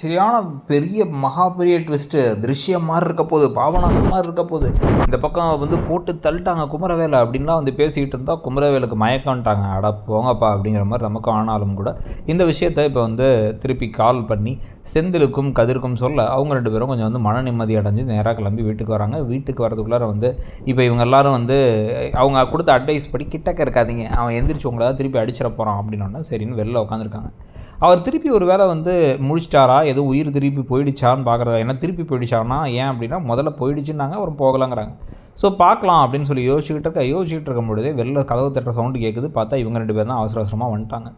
சரியான பெரிய மகா பெரிய ட்விஸ்ட்டு திருஷ்யம் மாதிரி இருக்க போகுது பாபநாசம் மாதிரி இருக்க போகுது. இந்த பக்கம் வந்து போட்டு தள்ளிட்டாங்க குமரவேலை அப்படின்லாம் வந்து பேசிக்கிட்டு இருந்தால் குமரவேலுக்கு மயக்கம்ட்டாங்க. அட போங்கப்பா அப்படிங்கிற மாதிரி நமக்கு ஆனாலும் கூட இந்த விஷயத்த இப்போ வந்து திருப்பி கால் பண்ணி செந்திலுக்கும் கதிருக்கும் சொல்ல அவங்க ரெண்டு பேரும் கொஞ்சம் வந்து மன நிம்மதி அடைஞ்சு நேராக கிளம்பி வீட்டுக்கு வராங்க. வீட்டுக்கு வரதுக்குள்ளார வந்து இப்போ இவங்க எல்லாரும் வந்து அவங்க கொடுத்த அட்வைஸ் படி கிட்டக்க இருக்காதீங்க. அவன் எந்திரிச்சு உங்களால் திருப்பி அடிச்சிட போகிறான் அப்படின்னோடனே சரின்னு வெளில உட்காந்துருக்காங்க அவர் திருப்பி ஒரு வேளை வந்து முடிச்சிட்டாரா எதுவும் உயிர் திருப்பி போயிடுச்சான்னு பார்க்குறதா என்ன திருப்பி போயிடுச்சான்னா ஏன் அப்படின்னா முதல்ல போயிடுச்சுன்னாங்க அப்புறம் போகலாங்கிறாங்க. ஸோ பார்க்கலாம் அப்படின்னு சொல்லி யோசிச்சுக்கிட்டு இருக்க யோசிச்சுட்டு இருக்கும் பொழுதே வெளில கதவு தட்டுற சவுண்டு கேட்குது பார்த்தா இவங்க ரெண்டு பேர் தான் அவசர அவசரமாக வந்துட்டாங்க.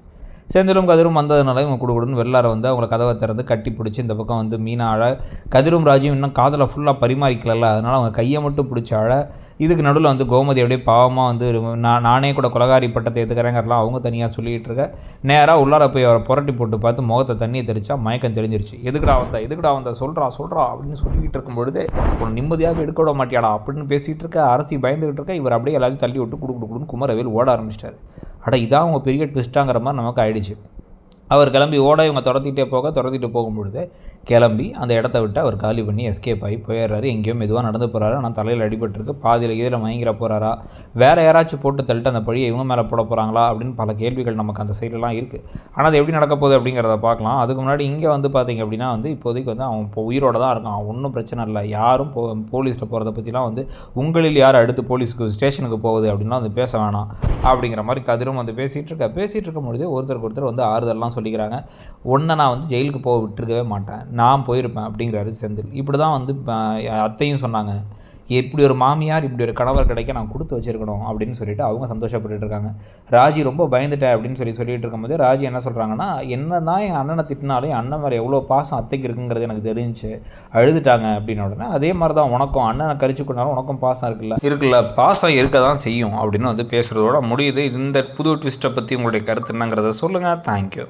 செந்திலும் கதிரும் வந்ததுனால இவங்க கொடுக்குடுன்னு வெள்ளார வந்து அவங்கள கதவை திறந்து கட்டி பிடிச்சி இந்த பக்கம் வந்து மீனாழ கதிரும் ராஜும் இன்னும் காதில் ஃபுல்லாக பரிமாறிக்கல அதனால் அவங்க கையை மட்டும் பிடிச்சாழ இதுக்கு நடுவில் வந்து கோமதி அப்படியே பாவமாக வந்து நான் நானே கூட கொலகாரி பட்டத்தை எடுத்துக்கிறேங்கிறலாம் அவங்க தனியாக சொல்லிகிட்டு இருக்க. நேராக உள்ளார போய் அவரை புரட்டி போட்டு பார்த்து முகத்தை தண்ணியை தெரிச்சா மயக்கம் தெரிஞ்சிருச்சு எதுக்குடா வந்தா? எதுக்குடா வந்தா? சொல்கிறா சொல்கிறா அப்படின்னு சொல்லிக்கிட்டு இருக்கும் பொழுது உன்னை நிம்மதியாக எடுக்க விட மாட்டியாடா அப்படின்னு பேசிகிட்டு இருக்க அரசி பயந்துகிட்டு இருக்க இவர் அப்படியே எல்லாத்தையும் தள்ளி விட்டு குடு குமரவேல் ஓட ஆரம்பிச்சிட்டாரு. அட இதான் அவங்க பெரிய ட்விஸ்ட்டாங்கிற மாதிரி நமக்கு ஆயிடுச்சு. அவர் கிளம்பி ஓட இவங்க துரத்திட்டே போக துரத்திட்டு போகும்பொழுது கிளம்பி அந்த இடத்த விட்டு அவர் காலி பண்ணி எஸ்கேப் ஆகி போயிடுறாரு. எங்கேயோ மெதுவாக நடந்து போகிறாரு ஆனால் தலையில் அடிபட்டுருக்கு. பாதியில் இதில் மயங்கிற போகிறாரா வேறு யாராச்சும் போட்டு தள்ளிட்டு அந்த பழியை இவங்க மேலே போட போகிறாங்களா அப்படின்னு பல கேள்விகள் நமக்கு அந்த சைட்லலாம் இருக்குது ஆனால் அது எப்படி நடக்க போகுது அப்படிங்கிறத பார்க்கலாம். அதுக்கு முன்னாடி இங்கே வந்து பார்த்திங்க அப்படின்னா வந்து இப்போதைக்கு வந்து அவன் இப்போ உயிரோட தான் இருக்கான். ஒன்றும் பிரச்சனை இல்லை. யாரும் போ போலீஸில் போகிறத பற்றிலாம் வந்து உங்களில் யார் அடுத்து போலீஸுக்கு ஸ்டேஷனுக்கு போகுது அப்படின்லாம் வந்து பேச வேணாம். அப்படிங்கிற மாதிரி கதிரும் வந்து பேசிகிட்டு இருக்க. பேசிகிட்டு இருக்கும் பொழுதே ஒருத்தருக்கு ஒருத்தர் வந்து ஆறுதல்லாம் சொல்லிக்கிறாங்க. ஒன்றை நான் வந்து ஜெயிலுக்கு போக விட்டுருக்கவே மாட்டேன். நான் போயிருப்பேன். அப்படிங்கிறாரு செந்தில். இப்படி தான் வந்து அத்தையும் சொன்னாங்க. இப்படி ஒரு மாமியார் இப்படி ஒரு கணவர் கிடைக்க நான் கொடுத்து வச்சிருக்கணும். அப்படின்னு சொல்லிட்டு அவங்க சந்தோஷப்பட்டுட்டு இருக்காங்க. ராஜி ரொம்ப பயந்துட்டேன் அப்படின்னு சொல்லி சொல்லிட்டு இருக்கும்போது ராஜி என்ன சொல்கிறாங்கன்னா என்ன தான் என் அண்ணனை திட்டினாலும் என் அண்ணன் மேலே எவ்வளோ பாசம் அத்தைக்கு இருக்குங்கிறது எனக்கு தெரிஞ்சு அழுதுட்டாங்க. அப்படின்னு உடனே அதே மாதிரி தான் உனக்கும் அண்ணனை கரிச்சு கொண்டாலும் உனக்கும் பாசம் இருக்குல்ல? இருக்குல்ல. பாசம் இருக்க தான் செய்யும் அப்படின்னு வந்து பேசுகிறதோட முடியுது. இந்த புது ட்விஸ்ட்டை பற்றி உங்களுடைய கருத்து என்னங்கிறத சொல்லுங்கள் தேங்க்யூ